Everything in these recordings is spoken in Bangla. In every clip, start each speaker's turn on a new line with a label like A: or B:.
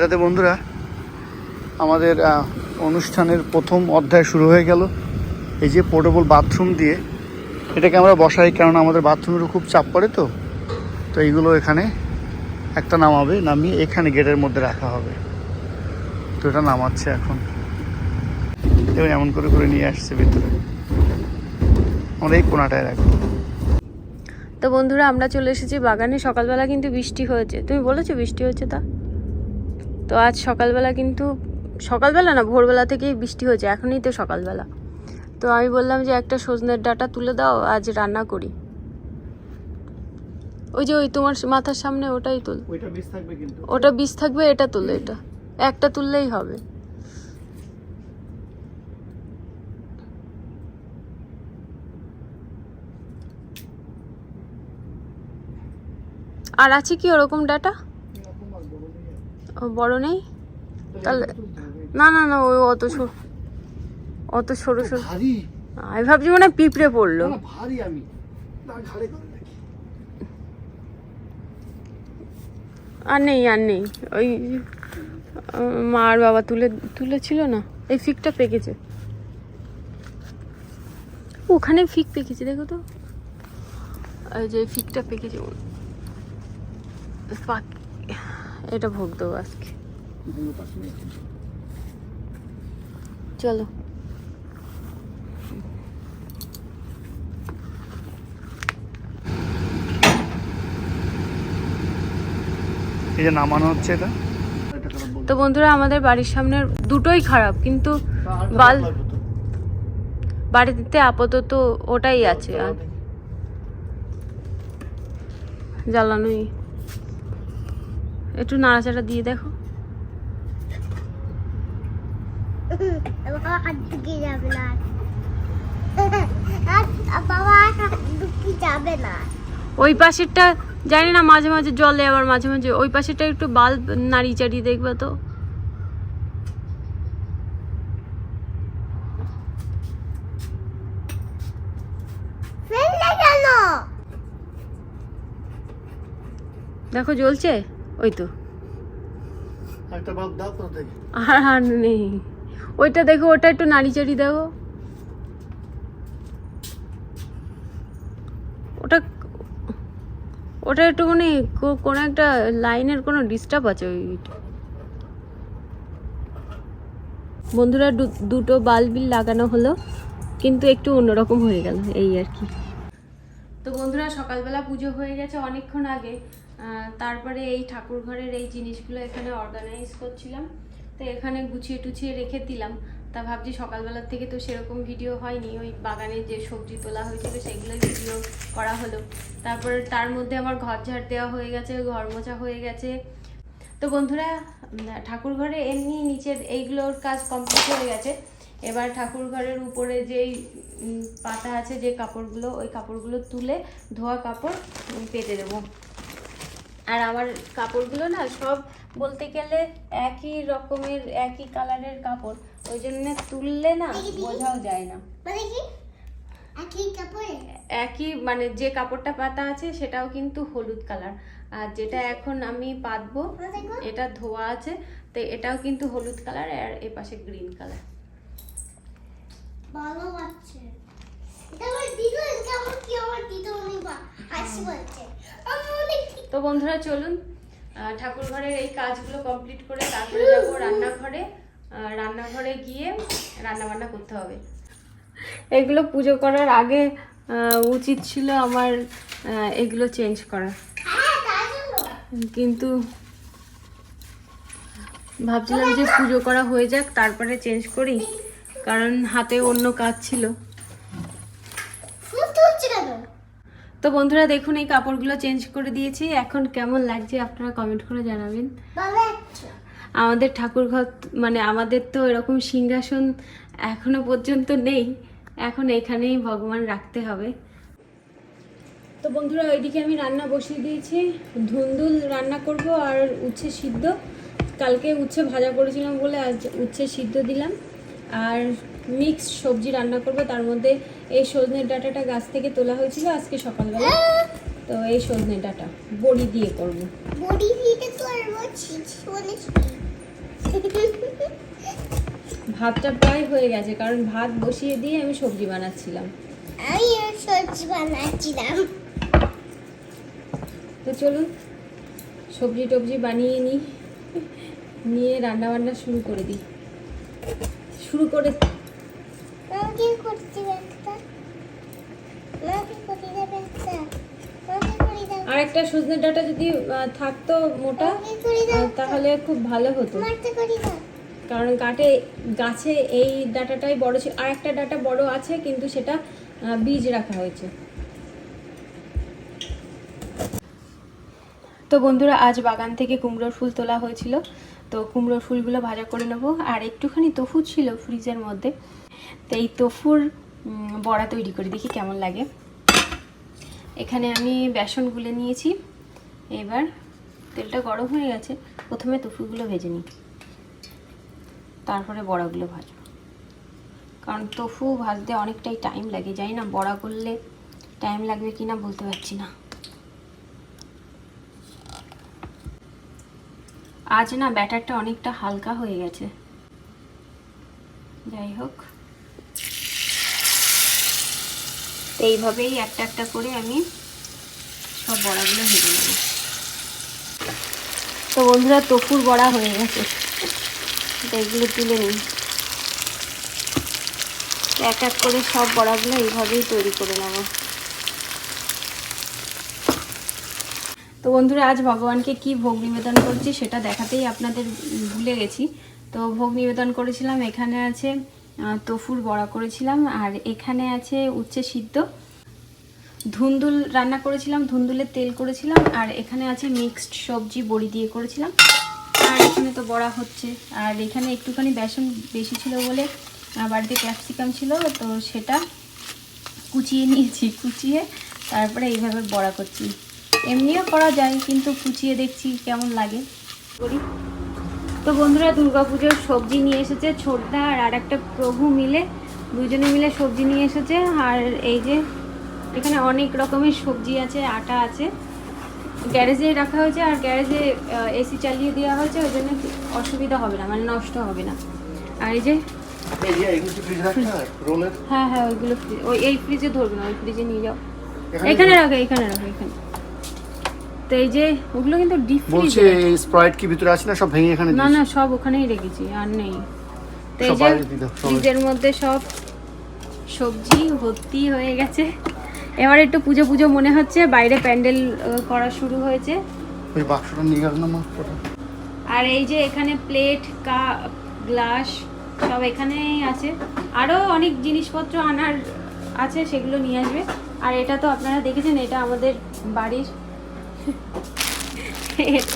A: এটাতে বন্ধুরা, আমাদের অনুষ্ঠানের প্রথম অধ্যায় শুরু হয়ে গেল। এই যে পোর্টেবল বাথরুম দিয়ে এটাকে আমরা বসাই, কারণ আমাদের বাথরুমেরও খুব চাপ পড়ে তো। তো এইগুলো এখানে একটা নামাবে, নামিয়ে এখানে গেটের মধ্যে রাখা হবে। তো এটা নামাচ্ছে এখন। এবং এমন করে করে নিয়ে আসছে ভিতরে। আমরা এই কোনাটায় রাখব।
B: তো বন্ধুরা, আমরা চলে এসেছি বাগানে। সকালবেলা কিন্তু বৃষ্টি হয়েছে। তুমি বলেছ বৃষ্টি হয়েছে তা? তো আজ সকালবেলা কিন্তু সকালবেলা না ভোরবেলা থেকেই বৃষ্টি হয়েছে এখনই তো সকালবেলা। তো আমি বললাম যে একটা সজনের ডাটা তুলে দাও আজ রান্না করি। ওই যে ওই তোমার মাথার সামনে ওটাই তুল। ওটা বীজ থাকবে এটা তুলে এটা। একটা তুললেই হবে। আর আছে কি ওরকম ডাটা? বড় নেই? তাহলে না না না ওই অত ছোট অত সরু সরু। আমি ভাবছি মানে পিঁপড়ে পড়ল।
A: ভারী আমি।
B: আর নেই আর নেই। ওই আহ, মা আর বাবা তুলে তুলেছিল না? এই ফিকটা পেকেছে। ওখানে ফিক পেকেছে দেখো তো। এই যে ফিকটা পেকেছে। পাক- এটা ভোগ দেবো আজকে। চলো
A: এই যে নামানো হচ্ছে এটা এটা খারাপ বলব।
B: তো বন্ধুরা আমাদের বাড়ির সামনের দুটোই খারাপ কিন্তু বাল- বাড়িতে আপাতত ওটাই আছে আর জ্বালানোই একটু নাড়াচাড়া দিয়ে দেখো। ওই পাশেরটা জানি না মাঝে মাঝে জলে আবার মাঝে মাঝে ওই পাশেরটা একটু বাল্ব নাড়িয়ে চাড়িয়ে দেখবে তো। দেখো জ্বলছে? ওই তো আর আর নেই। ওইটা দেখো ওটা একটু নাড়ি চাড়ি দেখো ওটা ওটা একটু মানে কোনো একটা লাইনের কোনো ডিস্টার্ব আছে ওইটা বন্ধুরা দুটো বাল্বই লাগানো হলো কিন্তু একটু অন্যরকম হয়ে গেল এই আর কি। তো বন্ধুরা সকালবেলা পুজো হয়ে গেছে অনেকক্ষণ আগে। তারপরে এই ঠাকুর ঘরের এই জিনিসগুলো এখানে অর্গানাইজ করছিলাম। তো এখানে গুছিয়ে টুছিয়ে রেখে দিলাম। তা ভাবছি সকালবেলার থেকে তো সেরকম ভিডিও হয়নি। ওই বাগানে যে সবজি তোলা হয়েছিল সেগুলোই ভিডিও করা হলো। তারপরে তার মধ্যে আমার ঘর ঝাড় দেওয়া হয়ে গেছে, ঘর মোছা হয়ে গেছে। তো বন্ধুরা ঠাকুর ঘরে এমনি নিচের এইগুলোর কাজ কমপ্লিট হয়ে গেছে। এবার ঠাকুর ঘরের উপরে যেই পাতা আছে যে কাপড়গুলো, ওই কাপড়গুলো তুলে ধোয়া কাপড় পেতে দেবো। আর আমার কাপড়গুলো না সব বলতে গেলে একই রকমের একই কালারের কাপড়। ওই জন্য তুললে না বোঝাও যায় না।
C: একই
B: মানে যে কাপড়টা পাতা আছে সেটাও কিন্তু হলুদ কালার। আর যেটা এখন আমি পাতবো এটা ধোয়া আছে তো এটাও কিন্তু হলুদ কালার আর এ পাশে গ্রিন কালার।
C: ভালো বাচ্চা এটা আমার দিদু এটা আমার কি আমার দিদু অনেক আসি বলছে। আমি অনেক
B: তো বন্ধুরা চলুন ঠাকুর ঘরের এই কাজগুলো কমপ্লিট করে তারপরে যাব রান্নাঘরে। রান্নাঘরে গিয়ে রান্না বান্না করতে হবে। এগুলো পুজো করার আগে উচিত ছিল আমার এগুলো চেঞ্জ করা।
C: হ্যাঁ
B: কিন্তু ভাবছিলাম যে পুজো করা হয়ে যাক তারপরে চেঞ্জ করি কারণ হাতে অন্য কাজ ছিল
C: ফুল তুলছে কেন
B: তো বন্ধুরা দেখুন এই কাপড়গুলো চেঞ্জ করে দিয়েছি। এখন কেমন লাগছে আপনারা কমেন্ট করে জানাবেন। আমাদের ঠাকুর ঘর মানে আমাদের তো এরকম সিংহাসন এখনও পর্যন্ত নেই। এখন এখানেই ভগবান রাখতে হবে। তো বন্ধুরা ওইদিকে আমি রান্না বসিয়ে দিয়েছি। ধুন্দুল রান্না করব আর উচ্ছে সিদ্ধ। কালকে উচ্ছে ভাজা করেছিলাম বলে আজ উচ্ছে সিদ্ধ দিলাম। আর মিক্স সবজি রান্না করব। তার মধ্যে এই সজনের ডাঁটাটা গাছ থেকে তোলা হয়েছিল আজকে সকালবেলা। তো এই সজনে ডাঁটা বড়ি দিয়ে করব।
C: বডি
B: ভাতটা প্রায় হয়ে গেছে কারণ ভাত বসিয়ে দিয়ে আমি সবজি বানাচ্ছিলাম।
C: আমি সবজি বানাচ্ছিলাম।
B: তো চলুন সবজি টবজি বানিয়ে নিই। নিয়ে রান্না বান্না শুরু করে দিই। শুরু করে
C: আমাকে করতে একটা আমাকে করে দেবে একটা আমাকে করে দাও
B: আর একটা সজনে ডাটা যদি থাকতো মোটা তাহলে খুব ভালো হতো। কারণ কাটে গাছে এই ডাটাটাই বড় ছিল। আর একটা ডাটা বড় আছে, কিন্তু সেটা বীজ রাখা হয়েছে। তো বন্ধুরা, আজ বাগান থেকে কুমড়োর ফুল তোলা হয়েছিল। তো কুমড়োর ফুলগুলো ভাজা করে নেব। আর একটুখানি তফু ছিল ফ্রিজের মধ্যে। তো এই তফুর বড়া তৈরি করে, দেখি কেমন লাগে। এখানে আমি বেসন গুলে নিয়েছি। এবার তেলটা গরম হয়ে গেছে, প্রথমে তফুগুলো ভেজে নিই। তারপরে বড়াগুলো ভাজবো। কারণ তফু ভাজতে অনেকটাই টাইম লাগে। জানি না, বড়া করলে টাইম লাগবে কি না বলতে পারছি না। আজ না ব্যাটারটা অনেকটা হালকা হয়ে গেছে। যাই হোক। এইভাবেই একটা একটা করে আমি সব বড়াগুলো ভেজে নেব। তো বন্ধুরা তফুর বড়া হয়ে গেছে। এগুলো তুলে নিই। এক এক করে সব বড়াগুলো এইভাবেই তৈরি করে নেব। তো বন্ধুরা, আজ ভগবানকে কি ভোগ নিবেদন করছি সেটা দেখাতেই আপনাদের ভুলে গেছি। তো ভোগ নিবেদন করেছিলাম, এখানে আছে তফুর বড়া করেছিলাম, আর এখানে আছে উচ্ছে সিদ্ধ। ধুন্দুল রান্না করেছিলাম, ধুন্দুলের তেল করেছিলাম, আর এখানে আছে মিক্সড সবজি বড়ি দিয়ে করেছিলাম। আর এখানে তো বড়া হচ্ছে, আর এখানে একটুখানি বেসন বেশি ছিল বলে বাড়িতে ক্যাপসিকাম ছিল, তো সেটা কুচিয়ে নিয়েছি, কুচিয়ে তারপরে এইভাবে বড়া করছি। এমনিও করা যায় কিন্তু কুচিয়ে দেখছি কেমন লাগে। করি তো বন্ধুরা দুর্গাপুজোর সবজি নিয়ে এসেছে ছোটদা আর আর একটা প্রভু মিলে। দুজনে মিলে সবজি নিয়ে এসেছে। আর এই যে এখানে অনেক রকমের সবজি আছে আটা আছে। গ্যারেজে রাখা হয়েছে আর গ্যারেজে এসি চালিয়ে দেওয়া হয়েছে ওই জন্য অসুবিধা হবে না মানে নষ্ট হবে না। আর এই যে
A: হয়?
B: হ্যাঁ ওইগুলো ওই এই ফ্রিজে ধরবে না ওই ফ্রিজে নিয়ে যাও। এখানে রাখো এখানে রাখো এখানে। তো এই যে ওগুলো কিন্তু ডিপ
A: বলছে স্প্রাইট কি ভিতরে আছে না সব ভেঙে এখানে
B: না না সব ওখানেই রেখেছি আর নেই। তো এই যে। ফ্রিজের মধ্যে সব সবজি ভর্তি হয়ে গেছে। এবার একটু পুজো পুজো মনে হচ্ছে বাইরে প্যান্ডেল করা শুরু হয়েছে।
A: ওই বাক্সটা নিয়ে গেল না
B: আর এই যে এখানে প্লেট কা গ্লাস সব এখানেই আছে। আরও অনেক জিনিসপত্র আনার আছে সেগুলো নিয়ে আসবে। আর এটা তো আপনারা দেখেছেন এটা আমাদের বাড়ির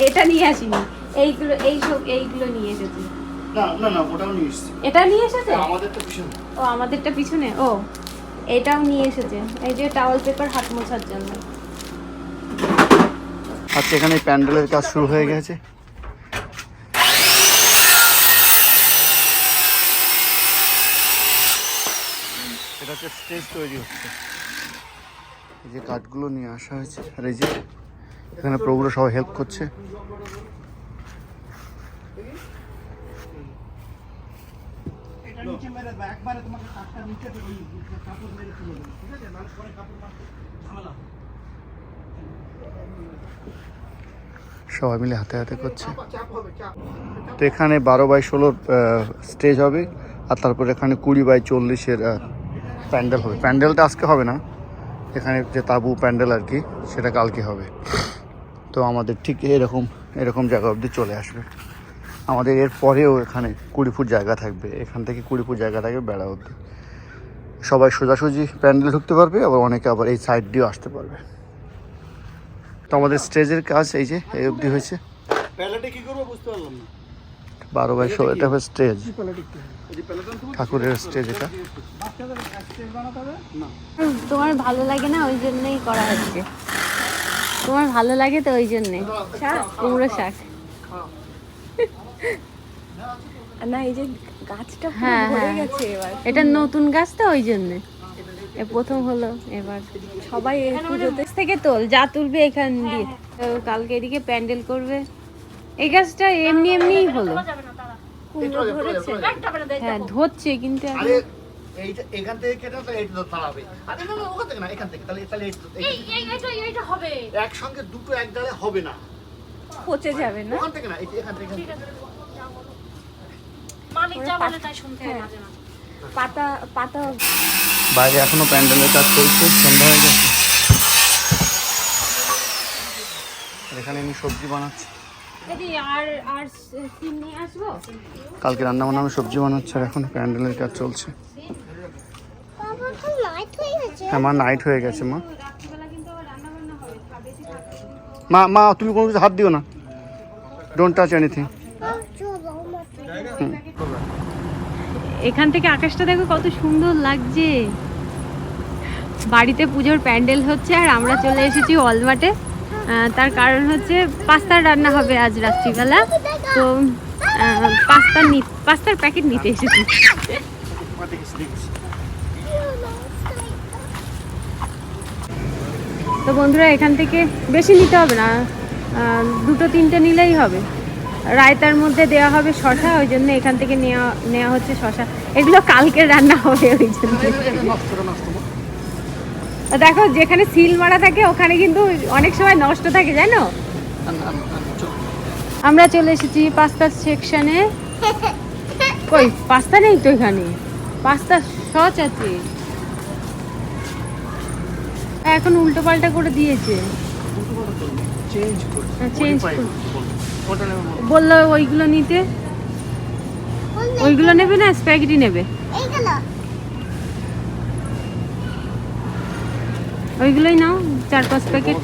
B: এটা নিয়ে আসিনি। এইগুলো এই সব এইগুলো নিয়ে এসেছি।
A: না না না ওটাও নিয়ে এসেছি।
B: এটা নিয়ে এসেছে?
A: আমাদের তো ভীষণ
B: ও আমাদেরটা পিছনে? ও এটাও নিয়ে এসেছে। এই যে টাওয়াল পেপার হাত মোছার জন্য।
A: আচ্ছা এখানে প্যান্ডেলের কাজ শুরু হয়ে গেছে। এটা হচ্ছে স্টেজ তৈরি হচ্ছে। এই যে কাঠগুলো নিয়ে আসা হয়েছে আর এই যে এখানে প্রভুরা সবাই হেল্প করছে। সবাই মিলে হাতে হাতে করছে। তো এখানে বারো বাই ষোলোর স্টেজ হবে, আর তারপর এখানে কুড়ি বাই চল্লিশের প্যান্ডেল হবে। প্যান্ডেলটা আজকে হবে না। এখানে যে তাবু প্যান্ডেল আর কি, সেটা কালকে হবে। তো আমাদের ঠিক এরকম এরকম জায়গা অবধি চলে আসবে। আমাদের এর পরেও এখানে কুড়ি ফুট জায়গা থাকবে। এখান থেকে কুড়ি ফুট জায়গা থাকবে বেড়া অবধি। সবাই সোজাসুজি প্যান্ডেল ঢুকতে পারবে আবার অনেকে আবার এই সাইড দিয়েও আসতে পারবে। তো আমাদের স্টেজের কাজ এই যে এই অবধি হয়েছে।
D: প্যালেটে কি করব বুঝতে পারলাম না।
A: বারো বাই ষোলো এটা হবে স্টেজ।
D: প্যালেটে কি এই যে প্যালেটন তুমি
A: ঠাকুরের স্টেজ এটা।
D: বাচ্চাদের স্টেজ বানাতে হবে? না।
B: তোমার ভালো লাগে না? ওই জন্যই করা হচ্ছে। তোমার ভালো লাগে তো ওই জন্যে। শাক? কুমড়ো শাক।
E: না এই যে গাছটা
B: হ্যাঁ হ্যাঁ।
E: গেছে এবার।
B: এটা নতুন গাছ তো ওই জন্যে। এ প্রথম হলো এবার।
E: সবাই পুজোতে
B: থেকে তোল যা তুলবে এখান দিয়ে। তো কালকে এদিকে প্যান্ডেল করবে। এই গাছটা এমনি এমনিই হলো।
E: ধরেছে?
B: হ্যাঁ ধরছে কিন্তু
A: এইটা এখান থেকে কেটে তাহলে এইটা ধরতে হবে আরে না না ওখান থেকে না এখান থেকে তাহলে তাহলে এইটা-
B: হবে।
A: একসঙ্গে দুটো এক ডালে হবে না।
E: পচে যাবে না?
A: ওখান থেকে না যে।
E: পাতা পাতা
A: বাইরে এখনও প্যান্ডেলের কাজ চলছে সন্ধ্যা হয়ে গেছে। এখানে আমি সবজি বানাচ্ছি। কালকে রান্না বান্না আমি সবজি বানাচ্ছি আর এখন প্যান্ডেলের কাজ চলছে।
C: হয়ে
A: মা নাইট হয়ে গেছে মা।
B: রাত্রিবেলা কিন্তু আবার রান্না বান্না হবে বেশি থাকবে
A: মা মা তুমি কোনো কিছু হাত দিও না। ডোন্ট টাচ এনিথিং
B: এখান থেকে আকাশটা দেখো কত সুন্দর লাগছে। বাড়িতে পুজোর প্যান্ডেল হচ্ছে আর আমরা চলে এসেছি আহ, তার কারণ হচ্ছে পাস্তার রান্না হবে আজ রাত্রিবেলা। তো পাস্তা পাস্তার প্যাকেট নিতে এসেছি। তো বন্ধুরা, এখান থেকে বেশি নিতে হবে না দুটো তিনটে নিলেই হবে। রায়তার মধ্যে দেওয়া হবে শশা, ওই জন্য এখান থেকে নেওয়া নেওয়া হচ্ছে শশা। এগুলো কালকে রান্না হবে ওই জন্য। দেখো যেখানে সিল মারা থাকে ওখানে কিন্তু অনেক সময় নষ্ট থাকে জানো? আমরা চলে এসেছি পাস্তার সেকশনে কই পাস্তা নেই তো এখানে? পাস্তা সচ আছে। এখন উল্টো পাল্টা করে দিয়েছে।
A: চেঞ্জ
B: হ্যাঁ? বলল ওইগুলো নিতে। ওইগুলো নেবে না স্প্যাগেটি নেবে
C: এইগুলো
B: ওইগুলোই নাও চার পাঁচ প্যাকেট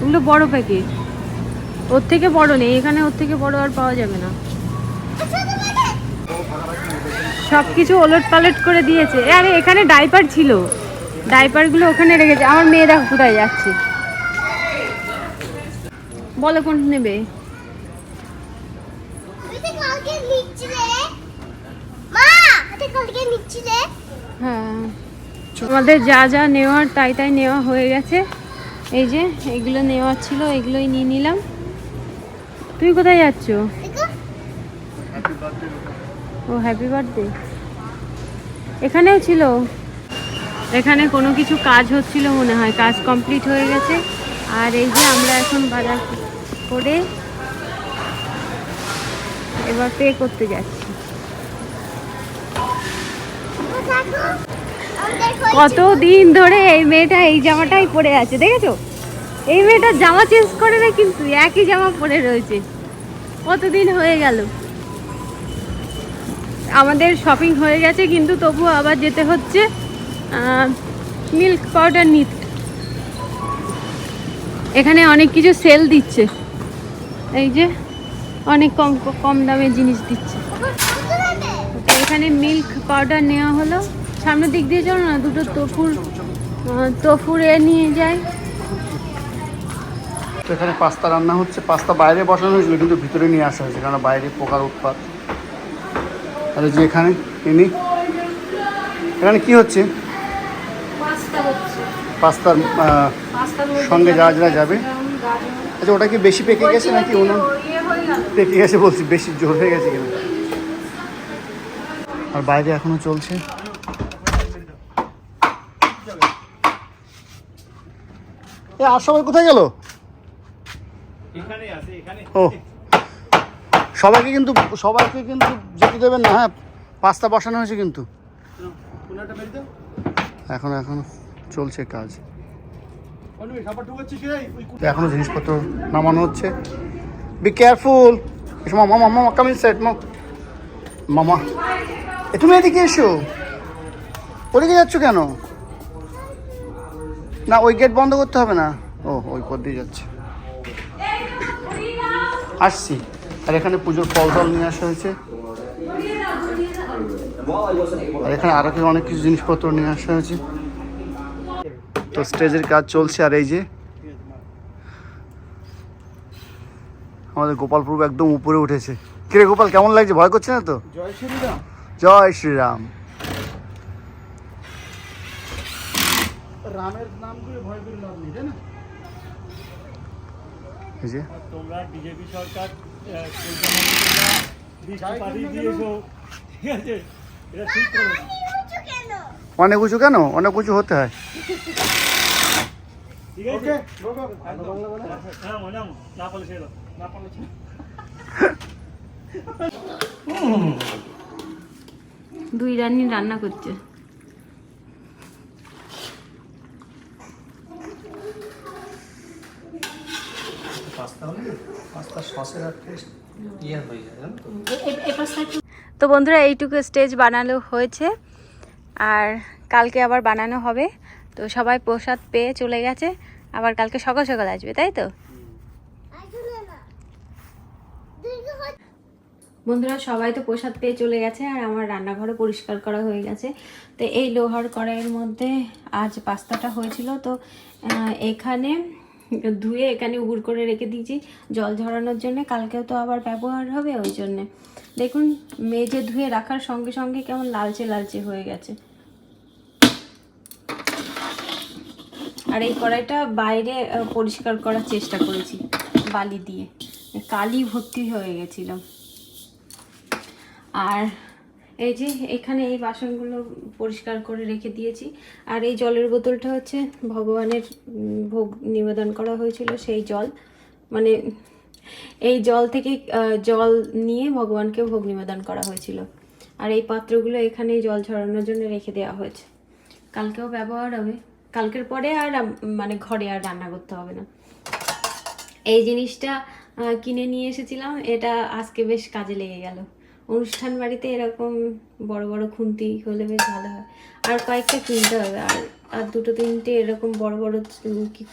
B: ওগুলো বড় প্যাকেট ওর থেকে বড় নেই এখানে ওর থেকে বড় আর পাওয়া যাবে না। সব কিছু ওলট পালট করে দিয়েছে। এ, আরে এখানে ডাইপার ছিল। ডাইপারগুলো ওখানে রেখেছে। আমার মেয়ে দেখো কোথায় যাচ্ছে। বলো কোন নেবে? হ্যাঁ। আমাদের যা যা নেওয়ার তাই তাই নেওয়া হয়ে গেছে। এই যে, এগুলো নেওয়ার ছিল, এগুলোই নিয়ে নিলাম। তুই কোথায় যাচ্ছ? ও হ্যাপি বার্থডে এখানেও ছিল? এখানে কোনো কিছু কাজ হচ্ছিল মনে হয়, কাজ কমপ্লিট হয়ে গেছে। আর এই যে আমরা এখন বাজার করে এবার পে করতে যাচ্ছি। কত দিন ধরে এই মেয়েটা এই জামাটাই পরে আছে দেখেছ? এই মেয়েটা জামা চেঞ্জ করে না কিন্তু একই জামা পরে রয়েছে। কতদিন হয়ে গেল? আমাদের শপিং হয়ে গেছে কিন্তু তবু আবার যেতে হচ্ছে মিল্ক পাউডার নিতে। এখানে অনেক কিছু সেল দিচ্ছে। এই যে অনেক কম কম দামে জিনিস দিচ্ছে। তো এখানে মিল্ক পাউডার নেওয়া হলো। সামনের দিক দিয়ে চলো না দুটো তফুর তফুর এ নিয়ে যায়
A: তো এখানে পাস্তা রান্না হচ্ছে পাস্তা বাইরে বসানো হয়েছিল কিন্তু ভিতরে নিয়ে আসা হয়েছে কারণ বাইরে পোকার উৎপাত। আর এই যে এখানে ইনি? এখানে কি হচ্ছে? পাস্তার সঙ্গে যা যা যাবে। আচ্ছা ওটা কি বেশি পেকে গেছে নাকি উনুন পেকে গেছে বলছি বেশি জোর হয়ে গেছে কিনা। আর বাইরে এখনও চলছে। এ আর সবাই কোথায় গেল?
D: এখানে।
A: ও। সবাইকে কিন্তু সবাইকে কিন্তু যেতে দেবেন না হ্যাঁ? পাস্তা বসানো হয়েছে কিন্তু। এখন এখন চলছে কাজ। এখনও জিনিসপত্র নামানো হচ্ছে। বি কেয়ারফুল এসো মামা মামা কাম ইন সেট মামা। এ তুমি এদিকে এসো। ওদিকে যাচ্ছ কেন? না ওই গেট বন্ধ করতে হবে না। ও ওই পথ দিয়ে যাচ্ছে। আসছি। আর এখানে পুজোর ফল টল নিয়ে আসা হয়েছে। আর এখানে আরও কি অনেক কিছু জিনিসপত্র নিয়ে আসা হয়েছে। তো স্টেজের কাজ চলছে আর এই যে আমাদের গোপালপুর একদম উপরে উঠেছে। কিরে গোপাল কেমন লাগছে? ভয় করছে না তো?
D: জয় শ্রীরাম।
A: জয় শ্রীরাম।
D: রামের নাম করে ভয় করে লাভ নেই তাই না?
A: যে।
D: তোমরা বিজেপি সরকার ঠিক আছে? এটা ঠিক করে
A: অনেক উঁচু কেন? অনেক উঁচু হতে হয়।
D: দুই আছে? রান্না মনে
B: দুই রান্নি তো? বন্ধুরা এইটুকু স্টেজ বানানো হয়েছে। আর কালকে আবার বানানো হবে। তো সবাই প্রসাদ পেয়ে চলে গেছে। আবার কালকে সকাল সকাল আসবে তাই তো? বন্ধুরা সবাই তো প্রসাদ পেয়ে চলে গেছে আর আমার রান্নাঘরও পরিষ্কার করা হয়ে গেছে। তো এই লোহার কড়াইয়ের মধ্যে আজ পাস্তাটা হয়েছিল। তো এখানে ধুয়ে এখানে উগুর করে রেখে দিয়েছি। জল ঝরানোর জন্য। কালকেও তো আবার ব্যবহার হবে, ওই জন্যে। দেখুন মেজে ধুয়ে রাখার সঙ্গে সঙ্গে কেমন লালচে লালচে হয়ে গেছে। আর এই কড়াইটা বাইরে পরিষ্কার করার চেষ্টা করেছি, বালি দিয়ে। কালি ভর্তি হয়ে গেছিল। আর এই যে এখানে এই বাসনগুলো পরিষ্কার করে রেখে দিয়েছি। আর এই জলের বোতলটা হচ্ছে ভগবানের ভোগ নিবেদন করা হয়েছিল সেই জল। মানে এই জল থেকে জল নিয়ে ভগবানকে ভোগ নিবেদন করা হয়েছিল। আর এই পাত্রগুলো এখানে জল ঝরানোর জন্য রেখে দেওয়া হয়েছে। কালকেও ব্যবহার হবে। কালকের পরে আর মানে ঘরে আর রান্না করতে হবে না। এই জিনিসটা কিনে নিয়ে এসেছিলাম। এটা আজকে বেশ কাজে লেগে গেল। অনুষ্ঠান বাড়িতে এরকম বড় বড় খুন্তি হলে বেশ ভালো হয়। আর কয়েকটা কিনতে হবে। আর আর দুটো তিনটে এরকম বড় বড়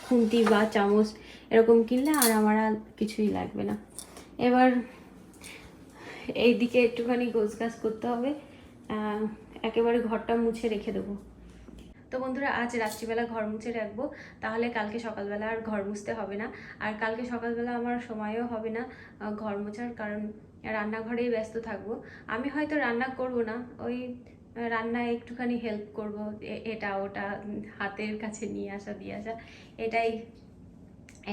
B: খুন্তি বা চামচ এরকম কিনলে আর আমার আর কিছুই লাগবে না। এবার এইদিকে একটুখানি গোছ গাছ করতে হবে। একেবারে ঘরটা মুছে রেখে দেবো। তো বন্ধুরা, আজ রাত্রিবেলা ঘর মুছে রাখব। তাহলে কালকে সকালবেলা আর ঘর মুছতে হবে না। আর কালকে সকালবেলা আমার সময়ও হবে না ঘর মোছার। কারণ রান্নাঘরেই ব্যস্ত থাকব। আমি হয়তো রান্না করব না ওই রান্নায় একটুখানি হেল্প করব এটা ওটা হাতের কাছে নিয়ে আসা দিয়ে আসা এটাই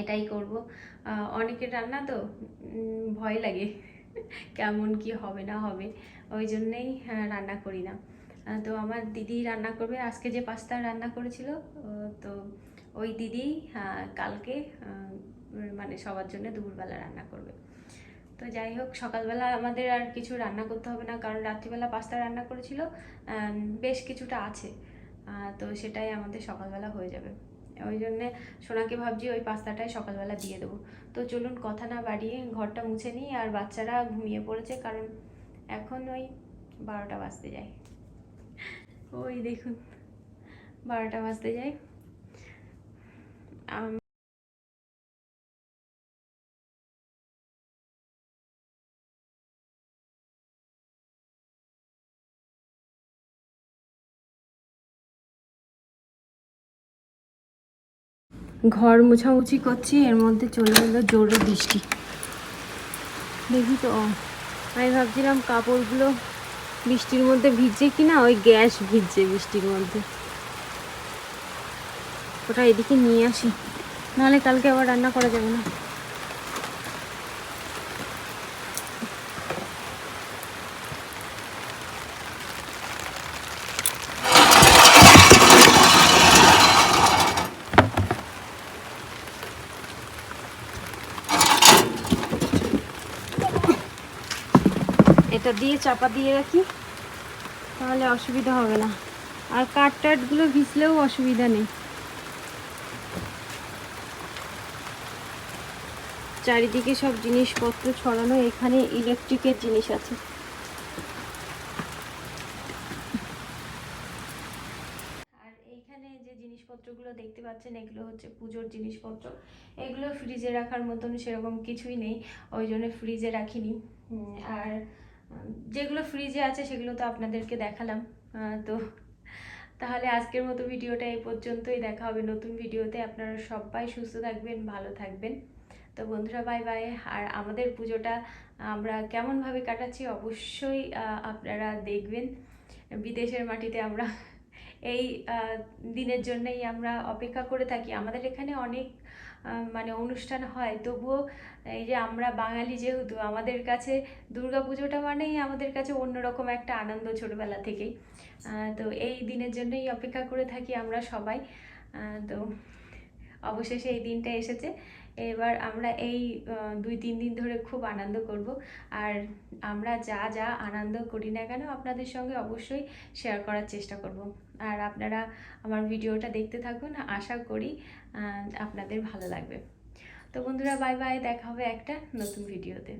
B: এটাই করব। অনেকের রান্না তো ভয় লাগে কেমন কি হবে না হবে ওই জন্যেই আহ, রান্না করি না। তো আমার দিদি রান্না করবে আজকে যে পাস্তা রান্না করেছিল তো ওই দিদি কালকে মানে সবার জন্য দুপুরবেলা রান্না করবে। তো যাই হোক, সকালবেলা আমাদের আর কিছু রান্না করতে হবে না, কারণ রাত্রিবেলা পাস্তা রান্না করেছিল বেশ কিছুটা আছে। তো সেটাই আমাদের সকালবেলা হয়ে যাবে। ওই জন্যে সোনাকে ভাবছি ওই পাস্তাটাই সকালবেলা দিয়ে দেবো। তো চলুন কথা না বাড়িয়ে ঘরটা মুছে নিই, আর বাচ্চারা ঘুমিয়ে পড়েছে, কারণ এখন ওই বারোটা বাজতে যায়। ওই দেখুন, বারোটা বাজতে যায়। ঘর মোছামুছি করছি, এর মধ্যে চলে এলো জোরে বৃষ্টি। দেখি তো আমি ভাবছিলাম কাপড়গুলো বৃষ্টির মধ্যে ভিজছে কি না ওই গ্যাস ভিজছে বৃষ্টির মধ্যে। ওটা এদিকে নিয়ে আসি, নাহলে কালকে আবার রান্না করা যাবে না। এটা দিয়ে চাপা দিয়ে রাখি, তাহলে অসুবিধা হবে না। আর কাঠ টাটগুলো ভিজলেও অসুবিধা নেই। চারিদিকে সব জিনিসপত্র ছড়ানো, এখানে ইলেকট্রিকের জিনিস আছে। আর এইখানে যে জিনিসপত্রগুলো দেখতে পাচ্ছেন, এগুলো হচ্ছে পুজোর জিনিসপত্র। এগুলো ফ্রিজে রাখার মতন সেরকম কিছুই নেই, ওই জন্য ফ্রিজে রাখিনি। আর যেগুলো ফ্রিজে আছে সেগুলো তো আপনাদেরকে দেখালাম। তো তাহলে আজকের মতো ভিডিওটা এই পর্যন্তই। দেখা হবে নতুন ভিডিওতে। আপনারা সবাই সুস্থ থাকবেন, ভালো থাকবেন। তো বন্ধুরা বাই বাই আর আমাদের পুজোটা আমরা কেমনভাবে কাটাচ্ছি অবশ্যই আপনারা দেখবেন। বিদেশের মাটিতে আমরা এই দিনের জন্যই আমরা অপেক্ষা করে থাকি। আমাদের এখানে অনেক মানে অনুষ্ঠান হয়। তবুও এই যে আমরা বাঙালি যেহেতু, আমাদের কাছে দুর্গা পুজোটা মানেই আমাদের কাছে অন্যরকম একটা আনন্দ ছোটবেলা থেকেই। তো এই দিনের জন্যই অপেক্ষা করে থাকি আমরা সবাই। তো অবশেষে এই দিনটা এসেছে। এবার আমরা এই দুই, তিন দিন ধরে খুব আনন্দ করব। আর আমরা যা যা আনন্দ করি না কেন আপনাদের সঙ্গে অবশ্যই শেয়ার করার চেষ্টা করব। আর আপনারা আমার ভিডিওটা দেখতে থাকুন, আশা করি আপনাদের ভালো লাগবে। তো বন্ধুরা বাই বাই দেখা হবে একটা নতুন ভিডিওতে